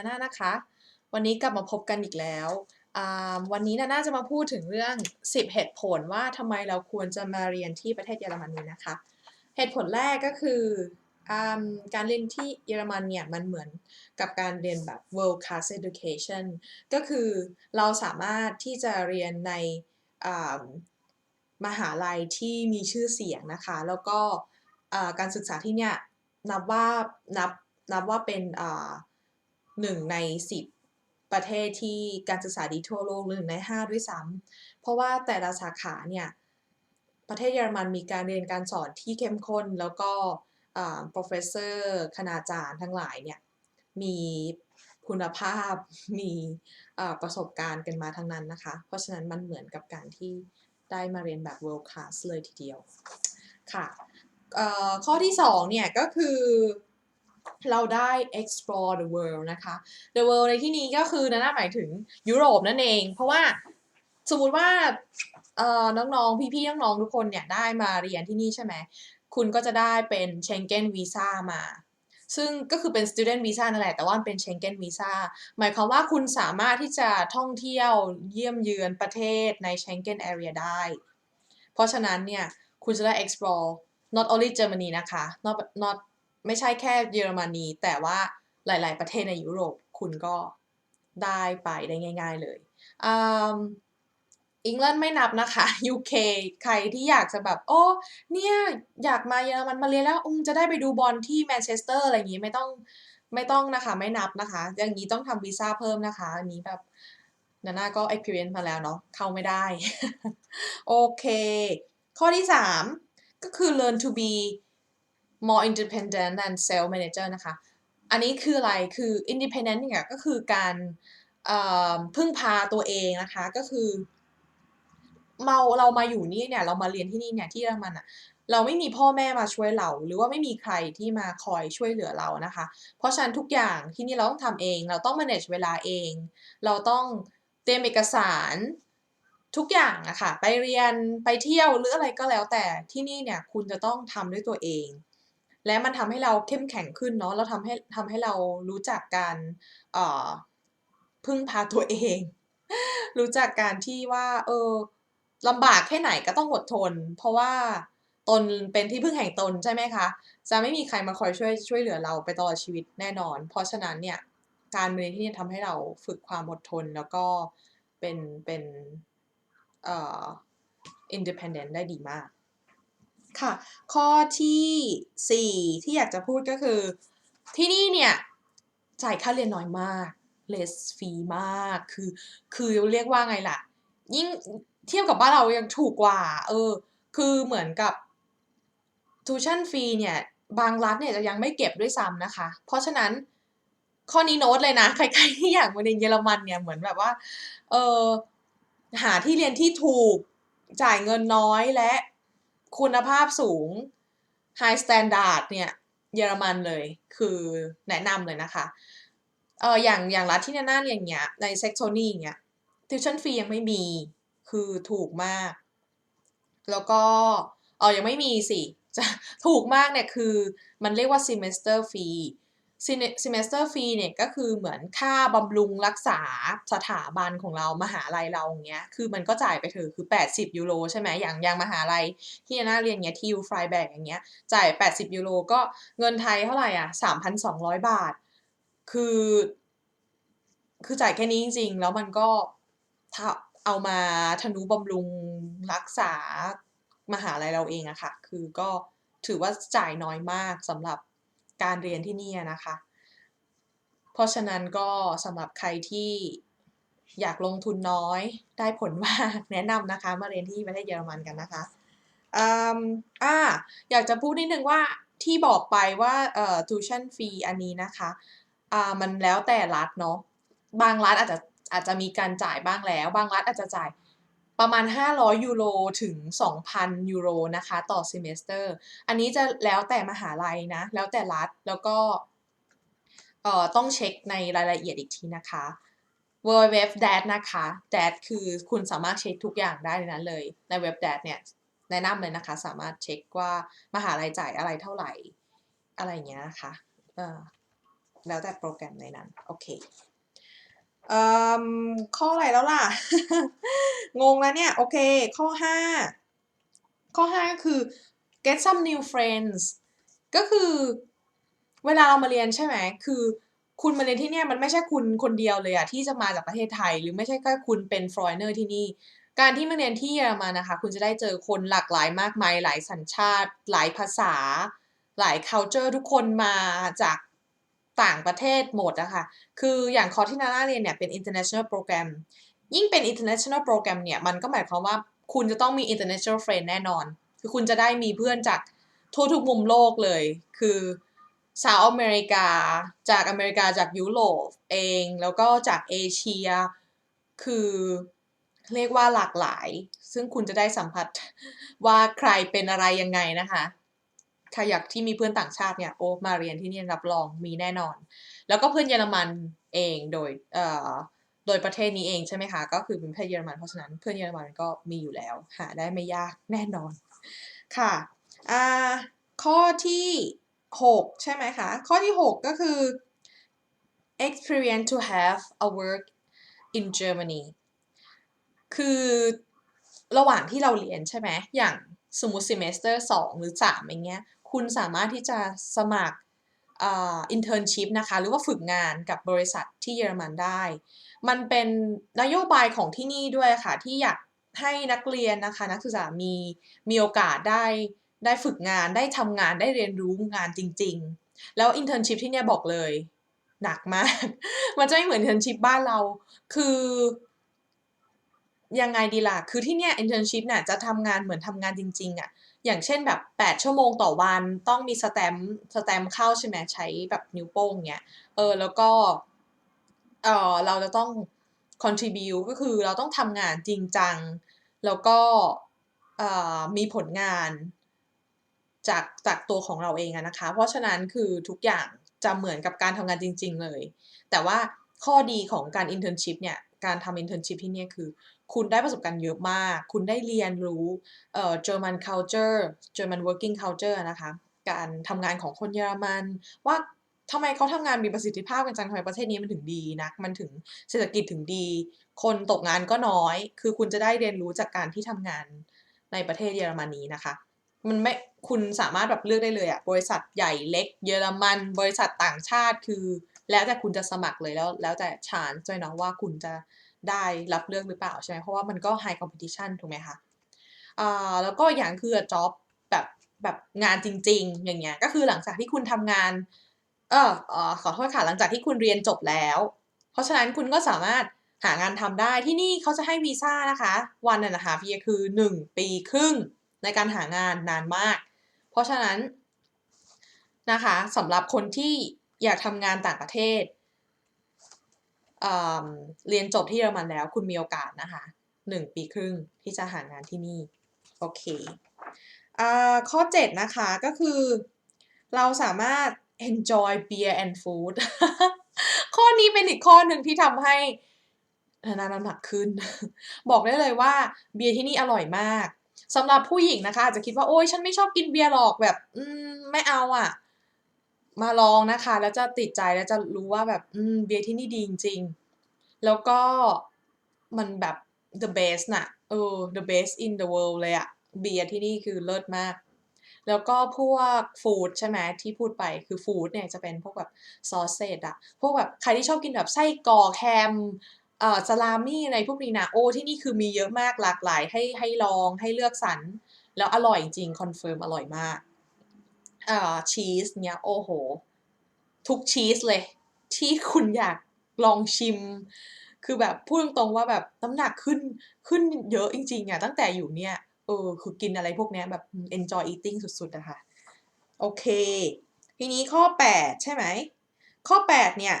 นาน่านะคะ วันนี้กลับมาพบกันอีกแล้ว วันนี้นาน่าจะมาพูดถึงเรื่อง 10 เหตุผลว่าทำไมเราควรจะมาเรียนที่ประเทศเยอรมนีนะคะ เหตุผลแรกก็คืออการเรียนที่เยอรมันเนี่ยมันเหมือนกับการเรียนแบบ world class education ก็คือเราสามารถที่จะเรียนในมหาลัยที่มีชื่อเสียงนะคะ แล้วก็การศึกษาที่เนี่ยนับว่านับนับว่าเป็นอ่า หนึ่งในสิบประเทศที่การศึกษาดีทั่วโลกหรือหนึ่งในห้าด้วยซ้ำเพราะว่าแต่ละสาขาเนี่ย ประเทศเยอรมันมีการเรียนการสอนที่เข้มข้น แล้วก็อ่า professor คณาจารย์ทั้งหลายเนี่ย มีคุณภาพมีประสบการณ์กันมาทั้งนั้นนะคะ เพราะฉะนั้นมันเหมือนกับการที่ได้มาเรียนแบบ world class เลยทีเดียว ค่ะข้อที่สองเนี่ย ก็คือ เราได้ explore the world นะคะ the world ในที่นี้ก็คือนั่นหมายถึงยุโรปนั่นเอง เพราะว่าสมมุติว่าเอ่อน้องๆ พี่ๆ น้องๆ ทุกคนเนี่ยได้มาเรียนที่นี่ใช่ไหม คุณก็จะได้เป็น Schengen Visa มา ซึ่งก็คือเป็น student visa นั่นแหละ แต่ว่าเป็น Schengen visa หมายความว่าคุณสามารถที่จะท่องเที่ยวเยี่ยมเยือนประเทศใน Schengen area ได้ เพราะฉะนั้นเนี่ย คุณจะได้ explore not only Germany นะคะ not not ไม่ใช่แค่เยอรมนีแต่ว่าหลาย ๆ ประเทศในยุโรปคุณก็ได้ไปได้ง่าย ๆเลยอังกฤษไม่นับนะคะ UK ใครที่อยากจะแบบ โอ้ เนี่ย อยากมาเยอรมันมาเรียนแล้วอืมจะได้ไปดูบอลที่แมนเชสเตอร์อะไรอย่างงี้ไม่ต้องไม่ต้องนะคะไม่นับนะคะ อย่างนี้ต้องทำวีซ่าเพิ่มนะคะ อันนี้แบบนาน่าก็ experience มาแล้วเนาะเข้าไม่ได้ โอเค ข้อที่ 3 ก็คือ learn to be more independent and self manager นะคะ อันนี้คืออะไร คือ independent เนี่ยก็คือการอ่อพึ่งพาตัวเองนะคะ ก็คือเราเรามาอยู่นี่เนี่ยเรามาเรียนที่นี่เนี่ยที่เยอรมันอะเราไม่มีพ่อแม่มาช่วยเรา หรือว่าไม่มีใครที่มาคอยช่วยเหลือเรานะคะ เพราะฉะนั้นทุกอย่างที่นี่เราต้องทำเอง เราต้อง manage เวลาเอง เราต้องเตรียมเอกสารทุกอย่างอะค่ะ ไปเรียนไปเที่ยวหรืออะไรก็แล้วแต่ที่นี่เนี่ยคุณจะต้องทำด้วยตัวเอง และมันทำให้เราเข้มแข็งขึ้นเนาะแล้วทำให้ทำให้เรารู้จักการเอ่อพึ่งพาตัวเอง รู้จักการที่ว่า เออลำบากแค่ไหนก็ต้องอดทน เพราะว่าตนเป็นที่พึ่งแห่งตนใช่ไหมคะ จะไม่มีใครมาคอยช่วยช่วยเหลือเราไปตลอดชีวิตแน่นอน เพราะฉะนั้นเนี่ยการเรียนที่นี่ทำให้เราฝึกความอดทนแล้วก็เป็นเป็นเอ่อ independent ได้ดีมาก ค่ะ ข้อที่ 4 ที่อยากจะพูดก็คือ ที่นี่เนี่ยจ่ายค่าเรียนน้อยมาก less fee มากคือ คือเรียกว่าไงล่ะ ยิ่งเทียบกับบ้านเรายังถูกกว่า เออ คือเหมือนกับ tuition fee เนี่ย บางรัฐเนี่ยจะยังไม่เก็บด้วยซ้ำนะคะ เพราะฉะนั้นข้อนี้โน้ตเลยนะ ใครๆที่อยากมาเรียนเยอรมันเนี่ยเหมือนแบบว่า เออหาที่เรียนที่ถูกจ่ายเงินน้อยและ คุณภาพสูง high standard เนี่ยเยอรมันเลยคือแนะนำเลยนะคะเอออย่างอย่างรัฐที่นาน่าเรียนเงี้ยใน Saxony อย่างเงี้ย tuition fee ยังไม่มีคือถูกมาก แล้วก็เออยังไม่มีสิจะถูกมากเนี่ยคือมันเรียกว่า semester free semester fee เนี่ยก็คือเหมือนค่าบำรุงรักษาสถาบันของเรามหาลัยเราอย่างเงี้ย คือมันก็จ่ายไปเถอะคือ 80 ยูโรใช่ไหมอย่างอย่างมหาลัยที่นาน่าเรียนเงี้ย TU Freiberg อย่างเงี้ย จ่าย 80 ยูโรก็เงินไทยเท่าไหร่อะ 3,200 บาท คือ คือจ่ายแค่นี้จริงๆ แล้วมันก็เอามาทนุบำรุงรักษามหาลัยเราเองอะค่ะ คือก็ถือว่าจ่ายน้อยมากสำหรับ การเรียนที่นี่นะคะ เพราะฉะนั้นก็สำหรับใครที่อยากลงทุนน้อยได้ผลมากแนะนำนะคะ มาเรียนที่ประเทศเยอรมันกันนะคะอืมอาอยากจะพูดนิดนึงว่าที่บอกไปว่าเอ่อ tuition fee อันนี้นะคะอ่ามันแล้วแต่รัฐเนาะบางรัฐอาจจะอาจจะมีการจ่ายบ้างแล้ว บางรัฐอาจจะจ่าย ประมาณ 500 ยูโรถึง 2,000 ยูโรนะคะ ต่อ semester อันนี้จะแล้วแต่มหาลัยนะ แล้วแต่รัฐ แล้วก็เอ่อต้องเช็กในรายละเอียดอีกทีนะคะ www.dat นะคะ dat คือคุณสามารถเช็กทุกอย่างได้ในนั้นเลย ในเว็บ dat เนี่ยแนะนำเลยนะคะ สามารถเช็กว่ามหาลัยจ่ายอะไรเท่าไหร่ อะไรเงี้ยนะคะเออแล้วแต่โปรแกรมในนั้น โอเค เอ่มข้ออะไรแล้วล่ะ งงแล้วเนี่ย โอเค ข้อ 5 ข้อ5ก็คือ get some new friends ก็คือเวลาเรามาเรียนใช่ไหม คือคุณมาเรียนที่เนี่ยมันไม่ใช่คุณคนเดียวเลยอะที่จะมาจากประเทศไทย หรือไม่ใช่แค่คุณเป็น foreigner ที่นี่ การที่มาเรียนที่เยอรมันนะคะ คุณจะได้เจอคนหลากหลายมากมาย หลายสัญชาติ หลายภาษา หลาย culture ทุกคนมาจาก ต่างประเทศหมดอะค่ะ คืออย่างคอร์สที่นาน่าเรียนเนี่ยเป็น international program ยิ่งเป็น international program เนี่ย มันก็หมายความว่าคุณจะต้องมี international friend แน่นอน คือคุณจะได้มีเพื่อนจากทั่วทุกมุมโลกเลย คือสาวอเมริกา จากอเมริกาจากยุโรปเอง แล้วก็จากเอเชีย คือเรียกว่าหลากหลาย ซึ่งคุณจะได้สัมผัสว่าใครเป็นอะไรยังไงนะคะ ใครอยากที่มีเพื่อนต่างชาติเนี่ยโอ้มาเรียนที่นี่รับรองมีแน่นอน แล้วก็เพื่อนเยอรมันเองโดยเอ่อโดยประเทศนี้เองใช่ไหมคะก็คือเป็นประเทศเยอรมันเพราะฉะนั้นเพื่อนเยอรมันก็มีอยู่แล้ว หาได้ไม่ยากแน่นอนค่ะอ่าข้อที่ 6 ใช่ไหมคะ ข้อที่ 6 ก็คือ experience to have a work in Germany คือระหว่างที่เราเรียนใช่ไหมอย่างสมมติ semester 2 หรือ 3 อย่างเงี้ย คุณสามารถที่จะสมัครอ่า internship นะคะ หรือว่าฝึกงานกับบริษัทที่เยอรมันได้ มันเป็นนโยบายของที่นี่ด้วยค่ะ ที่อยากให้นักเรียนนะคะ นักศึกษามีมีโอกาสได้ได้ฝึกงานได้ทำงานได้เรียนรู้งานจริง ๆ แล้ว internship ที่เนี่ยบอกเลยหนักมาก มันจะไม่เหมือน internship บ้านเรา คือยังไงดีล่ะ คือที่เนี่ย internship น่ะจะทำงานเหมือนทำงานจริง ๆอะ อย่างเช่นแบบ 8 ชั่วโมงต่อวันต้องมีสแตมสแตมเข้าใช่ไหมใช้แบบนิ้วโป้งเงี้ยเออแล้วก็เออเราจะต้อง contribute ก็คือเราต้องทำงานจริงจัง แล้วก็เอ่อมีผลงานจากจากตัวของเราเองอะนะคะ เพราะฉะนั้นคือทุกอย่างจะเหมือนกับการทำงานจริง ๆ เลย แต่ว่าข้อดีของการ internship เนี่ย การทำ internship ที่เนี่ยคือ คุณได้ประสบการณ์เยอะมาก คุณได้เรียนรู้เอ่อ German culture German working culture อะนะคะ การทำงานของคนเยอรมัน ว่าทำไมเขาทำงานมีประสิทธิภาพกันจังทำไมประเทศนี้มันถึงดีนักมันถึงเศรษฐกิจถึงดี คนตกงานก็น้อย คือคุณจะได้เรียนรู้จากการที่ทำงานในประเทศเยอรมนีนะคะมันไม่ คุณสามารถแบบเลือกได้เลยอะบริษัทใหญ่เล็ก เยอรมัน บริษัทต่างชาติคือ แล้วแต่คุณจะสมัครเลยแล้วแล้วแต่ chance ด้วยนะว่าคุณจะได้รับเลือกหรือเปล่าใช่ไหมเพราะว่ามันก็ high competition ถูกไหมคะอ่าแล้วก็อย่างคือจ็อบแบบแบบงานจริง ๆ อย่างเงี้ยก็คือหลังจากที่คุณทำงานเออเอ่อขอโทษค่ะหลังจากที่คุณเรียนจบแล้ว เพราะฉะนั้นคุณก็สามารถหางานทำได้ที่นี่เขาจะให้วีซ่านะคะ one and a half year คือ 1 ปีครึ่งในการหางานนานมาก เพราะฉะนั้นนะคะสำหรับคนที่ อยากทำงานต่างประเทศอ่าเรียนจบที่เยอรมันแล้ว คุณมีโอกาสนะคะ1ปีครึ่งที่จะหางานที่นี่ โอเคอข้อ 7 นะคะก็คือ เราสามารถ enjoy beer and food ข้อนี้เป็นอีกข้อหนึ่งที่ทำให้นาน่าน้ำหนักขึ้น บอกได้เลยว่าเบียร์ที่นี่อร่อยมากสำหรับผู้หญิงนะคะ อาจจะคิดว่าโอ๊ยฉันไม่ชอบกินเบียร์หรอกแบบอืมไม่เอาอะ มาลองนะคะ แล้วจะติดใจแล้วจะรู้ว่าแบบ อืม เบียร์ที่นี่ดีจริงๆ แล้วก็มันแบบ the best น่ะ เออ the best in the world เลยอะเบียร์ที่นี่คือเลิศมาก แล้วก็พวกฟูดใช่ไหมที่พูดไปคือฟูดเนี่ยจะเป็นพวกแบบ sausage อะพวกแบบใครที่ชอบกินแบบไส้กรอกแฮมเอ่อซาลามิอะไรพวกนี้นะโอ้ที่นี่คือมีเยอะมากหลากหลายให้ให้ลองให้เลือกสรรแล้วอร่อยจริงคอนเฟิร์มอร่อยมาก อ่าชีสเงี้ยโอ้โฮทุกชีสเลย ที่คุณอยากลองชิม คือแบบพูดตรงๆว่าแบบน้ำหนักขึ้นขึ้นเยอะจริงๆอะตั้งแต่อยู่เนี่ยเออคือกินอะไรพวกนี้แบบ enjoy eating สุดๆอะคะโอเค ทีนี้ข้อ 8 ใช่ไหม ข้อ 8 เนี่ย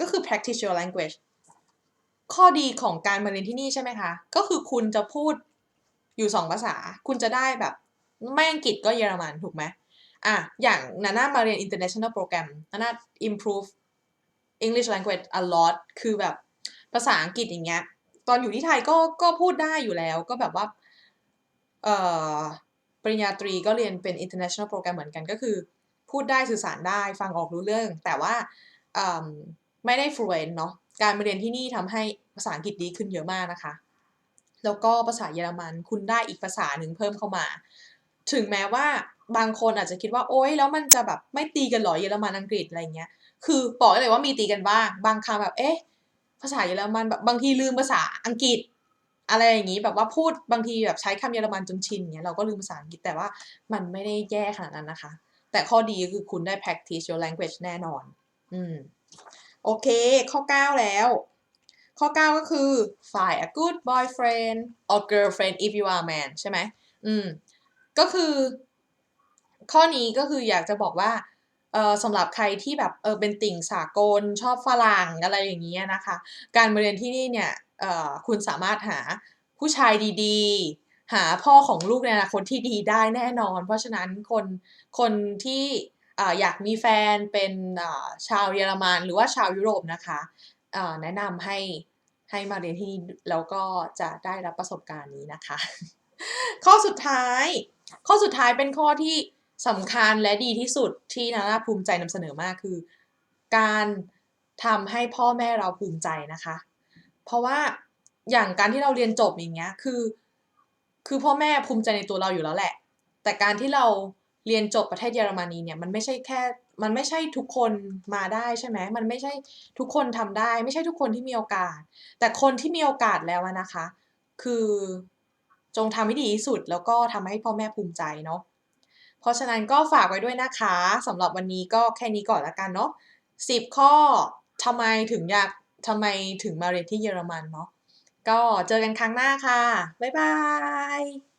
ก็คือ practice your language ข้อดีของการมาเรียนที่นี่ใช่ไหมคะ ก็คือคุณจะพูดอยู่ 2 ภาษา คุณจะได้แบบ ไม่อังกฤษก็เยอรมันถูกไหม อะอย่างนาน่ามาเรียน international program นาน่า improve English language a lot คือแบบภาษาอังกฤษอย่างเงี้ย ตอนอยู่ที่ไทยก็ก็พูดได้อยู่แล้ว ก็แบบว่า เอ่อ ปริญญาตรีก็เรียนเป็น international program เหมือนกันก็คือ พูดได้สื่อสารได้ฟังออกรู้เรื่อง แต่ว่าไม่ได้ fluent เนาะ การมาเรียนที่นี่ทำให้ภาษาอังกฤษดีขึ้นเยอะมากนะคะ แล้วก็ภาษาเยอรมัน คุณได้อีกภาษาหนึ่งเพิ่มเข้ามา ถึงแม้ว่าบางคนอาจจะคิดว่าโอ๊ยแล้วมันจะแบบไม่ตีกันหรอเยอรมันอังกฤษอะไรเงี้ย คือบอกเลยว่ามีตีกันบ้าง บางคำแบบเอ๊ะภาษาเยอรมันแบบบางทีลืมภาษาอังกฤษ อะไรอย่างนี้แบบว่าพูดบางทีแบบใช้คำเยอรมันจนชินเงี้ยเราก็ลืมภาษาอังกฤษแต่ว่ามันไม่ได้แย่ขนาดนั้นนะคะ แต่ข้อดีคือคุณได้ practice your language แน่นอน อืมโอเค ข้อ 9 แล้ว ข้อ 9 ก็คือ find a good boyfriend or girlfriend if you are a man ใช่ไหมอืม ก็คือ ข้อนี้ก็คืออยากจะบอกว่าเออสำหรับใครที่แบบเออเป็นติ่งสากลชอบฝรั่งอะไรอย่างเงี้ยนะคะ การมาเรียนที่นี่เนี่ยเออคุณสามารถหาผู้ชายดีๆ หาพ่อของลูกในอนาคตที่ดีได้แน่นอน เพราะฉะนั้นคนคนที่ออยากมีแฟนเป็นอ่าชาวเยอรมันหรือว่าชาวยุโรปนะคะอ่าแนะนำให้ให้มาเรียนที่นี่แล้วก็จะได้รับประสบการณ์นี้นะคะ ข้อสุดท้าย ข้อสุดท้ายเป็นข้อที่สำคัญและดีที่สุดที่นาราภูมิใจนำเสนอมากคือ การทำให้พ่อแม่เราภูมิใจนะคะ เพราะว่าอย่างการที่เราเรียนจบอย่างเงี้ยคือ คือพ่อแม่ภูมิใจในตัวเราอยู่แล้วแหละ แต่การที่เราเรียนจบประเทศเยอรมนีเนี่ยมันไม่ใช่แค่มันไม่ใช่ทุกคนมาได้ใช่ไหมมันไม่ใช่ทุกคนทำได้ ไม่ใช่ทุกคนที่มีโอกาส แต่คนที่มีโอกาสแล้วนะคะ คือ จงทำให้ดีที่สุด แล้วก็ทำให้พ่อแม่ภูมิใจเนาะเพราะฉะนั้นก็ฝากไว้ด้วยนะคะสำหรับวันนี้ก็แค่นี้ก่อนละกันเนาะสิบข้อทำไมถึงอยากทำไมถึงมาเรียนที่เยอรมันเนาะก็เจอกันครั้งหน้าค่ะ บ๊ายบาย